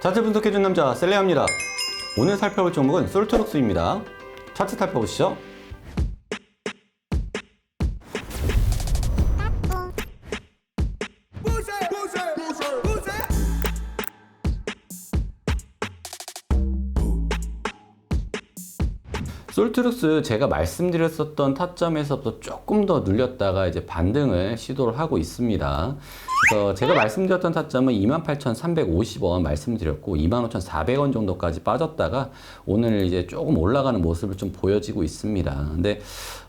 차트 분석해준 남자 셀레입니다. 오늘 살펴볼 종목은 솔트록스입니다. 차트 살펴보시죠. 솔트룩스 제가 말씀드렸었던 타점에서부터 조금 더 눌렸다가 이제 반등을 시도를 하고 있습니다. 그래서 제가 말씀드렸던 타점은 28,350원 말씀드렸고 25,400원 정도까지 빠졌다가 오늘 이제 조금 올라가는 모습을 좀 보여지고 있습니다. 근데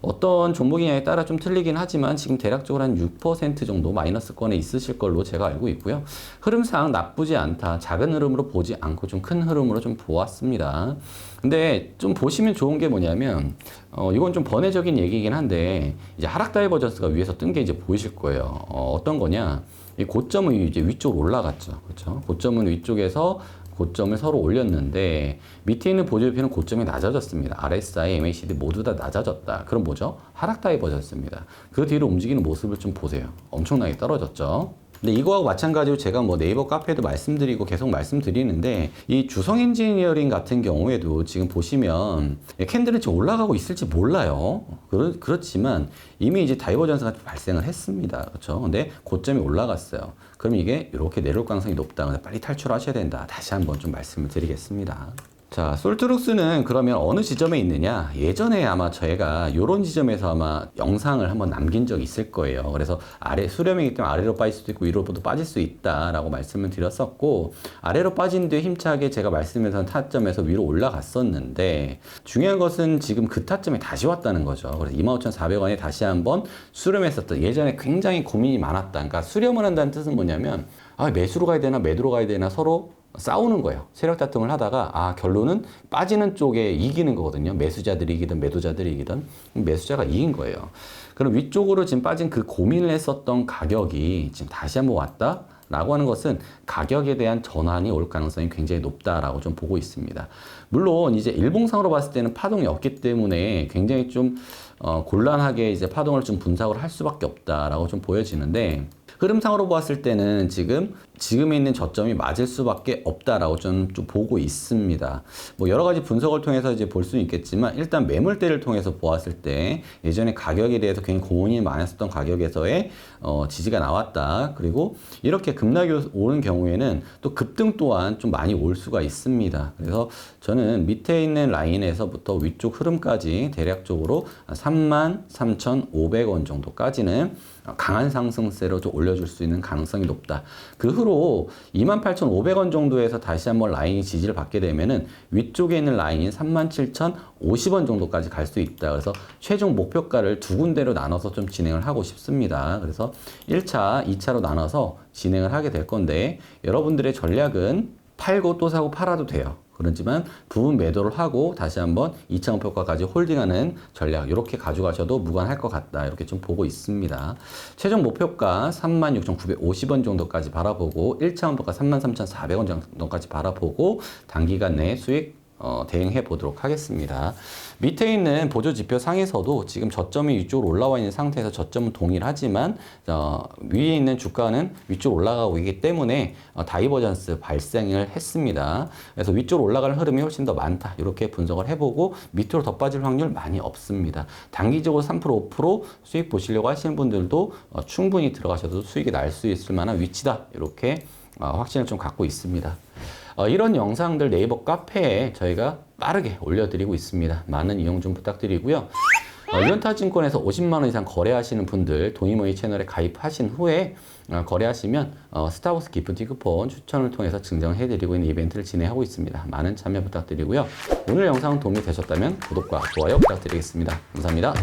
어떤 종목이냐에 따라 좀 틀리긴 하지만 지금 대략적으로 한 6% 정도 마이너스권에 있으실 걸로 제가 알고 있고요. 흐름상 나쁘지 않다. 작은 흐름으로 보지 않고 좀 큰 흐름으로 좀 보았습니다. 근데 좀 보시면 좋은 게 뭐냐면 어 이건 좀 번외적인 얘기이긴 한데 이제 하락 다이버전스가 위에서 뜬 게 이제 보이실 거예요. 어 어떤 거냐? 이 고점은 이제 위쪽으로 올라갔죠. 그렇죠? 고점은 위쪽에서 고점을 서로 올렸는데 밑에 있는 보조표는 고점이 낮아졌습니다. RSI, MACD 모두 다 낮아졌다. 그럼 뭐죠? 하락 다이버전스입니다. 그 뒤로 움직이는 모습을 좀 보세요. 엄청나게 떨어졌죠. 근데 이거하고 마찬가지로 제가 뭐 네이버 카페도 말씀드리고 계속 말씀드리는데 이 주성 엔지니어링 같은 경우에도 지금 보시면 캔들은 지금 올라가고 있을지 몰라요. 그렇, 그렇지만 이미 이제 다이버전스가 발생을 했습니다. 그렇죠? 근데 고점이 올라갔어요. 그럼 이게 이렇게 내려올 가능성이 높다. 빨리 탈출하셔야 된다. 다시 한번 좀 말씀을 드리겠습니다. 자, 솔트룩스는 그러면 어느 지점에 있느냐? 예전에 아마 저희가 이런 지점에서 아마 영상을 한번 남긴 적이 있을 거예요. 그래서 아래 수렴이기 때문에 아래로 빠질 수도 있고 위로도 빠질 수 있다라고 말씀을 드렸었고 아래로 빠진 뒤에 힘차게 제가 말씀드렸던 타점에서 위로 올라갔었는데 중요한 것은 지금 그 타점에 다시 왔다는 거죠. 그래서 25,400원에 다시 한번 수렴했었던 예전에 굉장히 고민이 많았다. 그러니까 수렴을 한다는 뜻은 뭐냐면 아, 매수로 가야 되나 매도로 가야 되나 서로 싸우는 거예요. 세력 다툼을 하다가 아 결론은 빠지는 쪽에 이기는 거거든요. 매수자들이 이기든 매도자들이 이기든 매수자가 이긴 거예요. 그럼 위쪽으로 지금 빠진 그 고민을 했었던 가격이 지금 다시 한번 왔다. 라고 하는 것은 가격에 대한 전환이 올 가능성이 굉장히 높다라고 좀 보고 있습니다. 물론 이제 일봉상으로 봤을 때는 파동이 없기 때문에 굉장히 좀 어, 곤란하게 이제 파동을 좀 분석을 할 수밖에 없다라고 좀 보여지는데 흐름상으로 봤을 때는 지금 지금에 있는 저점이 맞을 수밖에 없다라고 좀, 좀 보고 있습니다. 뭐 여러 가지 분석을 통해서 이제 볼 수는 있겠지만 일단 매물대를 통해서 보았을 때 예전에 가격에 대해서 굉장히 고민이 많았었던 가격에서의 어, 지지가 나왔다. 그리고 이렇게 급락이 오는 경우에는 또 급등 또한 좀 많이 올 수가 있습니다. 그래서 저는 밑에 있는 라인에서부터 위쪽 흐름까지 대략적으로 33,500원 정도까지는 강한 상승세로 좀 올려줄 수 있는 가능성이 높다. 그 후로 28,500원 정도에서 다시 한번 라인이 지지를 받게 되면은 위쪽에 있는 라인인 37,050원 정도까지 갈 수 있다. 그래서 최종 목표가를 두 군데로 나눠서 좀 진행을 하고 싶습니다. 그래서 1차, 2차로 나눠서 진행을 하게 될 건데 여러분들의 전략은 팔고 또 사고 팔아도 돼요. 그렇지만 부분 매도를 하고 다시 한번 2차 목표가까지 홀딩하는 전략 이렇게 가져가셔도 무관할 것 같다 이렇게 좀 보고 있습니다. 최종 목표가 36,950원 정도까지 바라보고 1차 목표가 33,400원 정도까지 바라보고 단기간 내 수익 어, 대응해 보도록 하겠습니다. 밑에 있는 보조 지표 상에서도 지금 저점이 위쪽으로 올라와 있는 상태에서 저점은 동일하지만 어, 위에 있는 주가는 위쪽으로 올라가고 있기 때문에 어, 다이버전스 발생을 했습니다. 그래서 위쪽으로 올라가는 흐름이 훨씬 더 많다. 이렇게 분석을 해보고 밑으로 더 빠질 확률 많이 없습니다. 단기적으로 3% 5% 수익 보시려고 하시는 분들도 어, 충분히 들어가셔도 수익이 날 수 있을 만한 위치다. 이렇게 어, 확신을 좀 갖고 있습니다. 어, 이런 영상들 네이버 카페에 저희가 빠르게 올려드리고 있습니다. 많은 이용 좀 부탁드리고요. 어, 이런타증권에서 50만 원 이상 거래하시는 분들 도이모이 채널에 가입하신 후에 어, 거래하시면 어, 스타벅스 기프티 쿠폰 추천을 통해서 증정해드리고 있는 이벤트를 진행하고 있습니다. 많은 참여 부탁드리고요. 오늘 영상 도움이 되셨다면 구독과 좋아요 부탁드리겠습니다. 감사합니다.